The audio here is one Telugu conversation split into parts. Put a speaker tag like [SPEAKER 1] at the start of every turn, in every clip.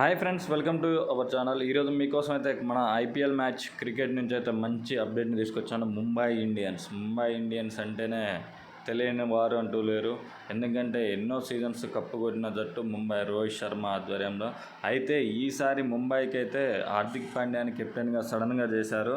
[SPEAKER 1] Hi friends welcome to our channel. ఈరోజు మీకోసం అయితే మన ఐపీఎల్ మ్యాచ్ క్రికెట్ నుంచి అయితే మంచి అప్డేట్ని తీసుకొచ్చాను. ముంబై ఇండియన్స్. ముంబై ఇండియన్స్ అంటేనే తెలియని వారు అంటూ లేరు. ఎందుకంటే ఎన్నో సీజన్స్ కప్పు కొట్టిన జట్టు ముంబై రోహిత్ శర్మ ఆధ్వర్యంలో. అయితే ఈసారి ముంబైకి అయితే హార్దిక్ పాండ్యాని కెప్టెన్గా సడన్గా చేశారు.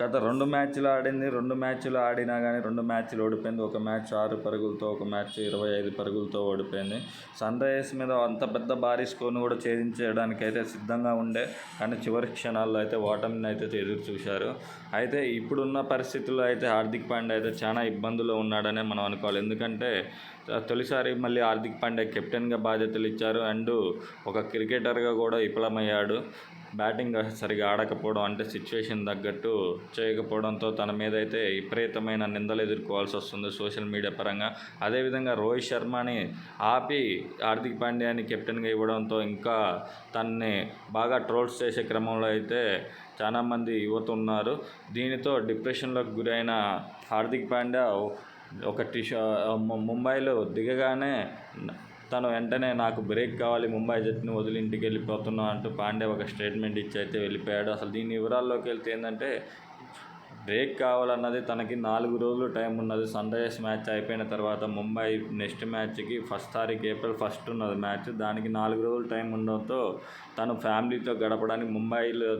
[SPEAKER 1] గత రెండు మ్యాచ్లు ఆడింది రెండు మ్యాచ్లు ఆడినా కానీ రెండు మ్యాచ్లు ఓడిపోయింది. ఒక మ్యాచ్ ఆరు పరుగులతో ఒక మ్యాచ్ ఇరవై ఐదు పరుగులతో ఓడిపోయింది. సన్ రైజర్స్ మీద అంత పెద్ద భారీ స్కోర్ను కూడా ఛేదించడానికి అయితే సిద్ధంగా ఉండే. కానీ చివరి క్షణాల్లో అయితే ఓటమిని అయితే ఎదురు చూశారు అయితే ఇప్పుడున్న పరిస్థితుల్లో అయితే హార్దిక్ పాండ్యా అయితే చాలా ఇబ్బందులు ఉన్నాడనే మనం అనుకోవాలి. ఎందుకంటే తొలిసారి మళ్ళీ హార్దిక్ పాండ్యా కెప్టెన్గా బాధ్యతలు ఇచ్చారు. అండ్ ఒక క్రికెటర్గా కూడా విఫలమయ్యాడు. బ్యాటింగ్ సరిగా ఆడకపోవడం అంటే సిచ్యువేషన్ తగ్గట్టు చేయకపోవడంతో తన మీద అయితే విపరీతమైన నిందలు ఎదుర్కోవాల్సి వస్తుంది సోషల్ మీడియా పరంగా. అదేవిధంగా రోహిత్ శర్మని ఆపి హార్దిక్ పాండ్యాని కెప్టెన్గా ఇవ్వడంతో ఇంకా తనని బాగా ట్రోల్స్ చేసే క్రమంలో అయితే చాలామంది యువత ఉన్నారు దీనితో డిప్రెషన్లోకి గురైన హార్దిక్ పాండ్యా ఒక టిష ముంబైలో దిగగానే తను వెంటనే నాకు బ్రేక్ కావాలి ముంబై జట్టుని వదిలి ఇంటికి వెళ్ళిపోతున్నా అంటూ పాండే ఒక స్టేట్మెంట్ ఇచ్చి అయితే వెళ్ళిపోయాడు. అసలు దీని వివరాల్లోకి వెళ్తే ఏంటంటే బ్రేక్ కావాలన్నది తనకి నాలుగు రోజులు టైం ఉన్నది. సన్ రైజర్స్ మ్యాచ్ అయిపోయిన తర్వాత ముంబై నెక్స్ట్ మ్యాచ్కి ఫస్ట్ తారీఖు ఏప్రిల్ ఫస్ట్ ఉన్నది మ్యాచ్. దానికి నాలుగు రోజులు టైం ఉండడంతో తను ఫ్యామిలీతో గడపడానికి ముంబైలో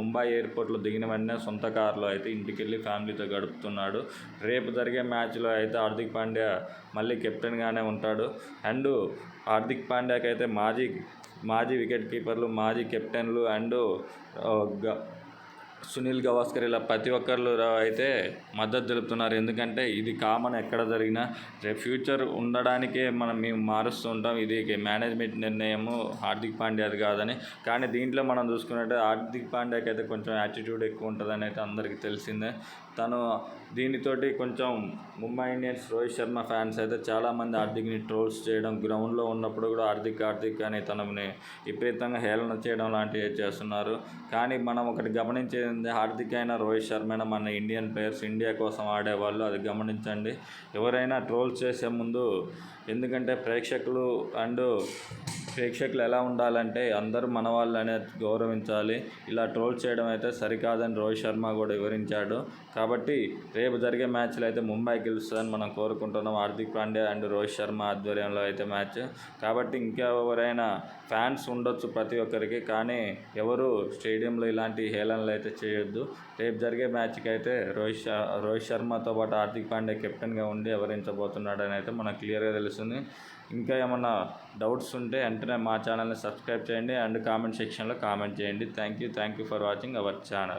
[SPEAKER 1] ముంబై ఎయిర్పోర్ట్లో దిగిన వెంటనే సొంత కారులో అయితే ఇంటికి వెళ్ళి ఫ్యామిలీతో గడుపుతున్నాడు. రేపు జరిగే మ్యాచ్లో అయితే హార్దిక్ పాండ్యా మళ్ళీ కెప్టెన్గానే ఉంటాడు. అండ్ హార్దిక్ పాండ్యాకి అయితే మాజీ మాజీ వికెట్ కీపర్లు మాజీ కెప్టెన్లు అండ్ సునీల్ గవాస్కర్ ఇలా ప్రతి ఒక్కరు అయితే మద్దతు తెలుపుతున్నారు. ఎందుకంటే ఇది కామన్ ఎక్కడ జరిగినా రేపు ఫ్యూచర్ ఉండడానికే మనం మేము మారుస్తూ ఉంటాం. ఇది మేనేజ్మెంట్ నిర్ణయము హార్దిక్ పాండ్యాది కాదని. కానీ దీంట్లో మనం చూసుకున్నట్టు హార్దిక్ పాండ్యాకి అయితే కొంచెం యాటిట్యూడ్ ఎక్కువ ఉంటుందని అయితే అందరికీ తెలిసిందే. తను దీనితోటి కొంచెం ముంబై ఇండియన్స్ రోహిత్ శర్మ ఫ్యాన్స్ అయితే చాలామంది హార్దిక్ని ట్రోల్స్ చేయడం గ్రౌండ్లో ఉన్నప్పుడు కూడా హార్దిక్ హార్దిక్ అని తనని విపరీతంగా హేళన చేయడం లాంటివి చేస్తున్నారు. కానీ మనం ఒకటి గమనించేది హార్దిక్ అయినా రోహిత్ శర్మ అయినా మన ఇండియన్ ప్లేయర్స్ ఇండియా కోసం ఆడేవాళ్ళు అది గమనించండి. ఎవరైనా ట్రోల్స్ చేసే ముందు ఎందుకంటే ప్రేక్షకులు అండ్ ప్రేక్షకులు ఎలా ఉండాలంటే అందరూ మన వాళ్ళు అనేది గౌరవించాలి. ఇలా ట్రోల్ చేయడం అయితే సరికాదని రోహిత్ శర్మ కూడా వివరించాడు. కాబట్టి రేపు జరిగే మ్యాచ్లో అయితే ముంబై గెలుస్తుందని మనం కోరుకుంటున్నాం. హార్దిక్ పాండ్యా అండ్ రోహిత్ శర్మ ఆధ్వర్యంలో అయితే మ్యాచ్. కాబట్టి ఇంకెవరైనా ఫ్యాన్స్ ఉండొచ్చు ప్రతి ఒక్కరికి కానీ ఎవరు స్టేడియంలో ఇలాంటి హేళనలు అయితే చేయొద్దు. రేపు జరిగే మ్యాచ్కి అయితే రోహిత్ రోహిత్ శర్మతో పాటు హార్దిక్ పాండ్యా కెప్టెన్గా ఉండి వివరించబోతున్నాడని అయితే మనకు క్లియర్గా తెలుస్తుంది. ఇంకా ఏమన్నా డౌట్స్ ఉంటే వెంటనే మా ఛానల్ని సబ్స్క్రైబ్ చేయండి అండ్ కామెంట్ సెక్షన్లో కామెంట్ చేయండి. Thank you thank you for watching our channel.